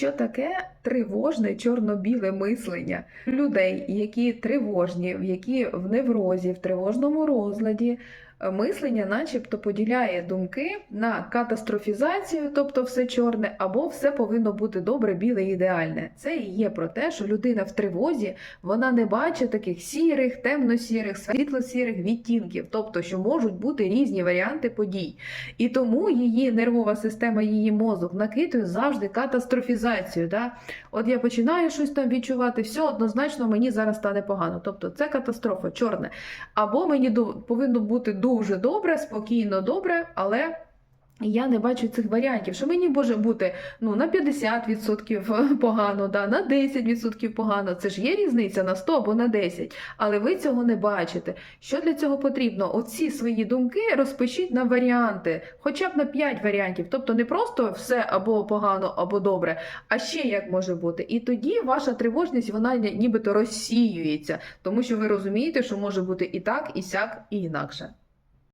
Що таке тривожне чорно-біле мислення людей, які тривожні, які в неврозі, в тривожному розладі? е, Мислення, начебто, поділяє думки на катастрофізацію, тобто все чорне, або все повинно бути добре, біле, ідеальне. Це і є про те, що людина в тривозі вона не бачить таких сірих, темно-сірих, світло-сірих відтінків, тобто, що можуть бути різні варіанти подій. І тому її нервова система, її мозок накидує завжди катастрофізацію. Да? От я починаю щось там відчувати, все однозначно мені зараз стане погано. Тобто це катастрофа, чорне. Або мені повинно бути дуже добре, спокійно, добре, але. Я не бачу цих варіантів, що мені може бути ну, на 50% погано, да, на 10% погано. Це ж є різниця на 100 або на 10, але ви цього не бачите. Що для цього потрібно? Оці свої думки розпишіть на варіанти, хоча б на 5 варіантів. Тобто не просто все або погано, або добре, а ще як може бути. І тоді ваша тривожність вона нібито розсіюється, тому що ви розумієте, що може бути і так, і сяк, і інакше.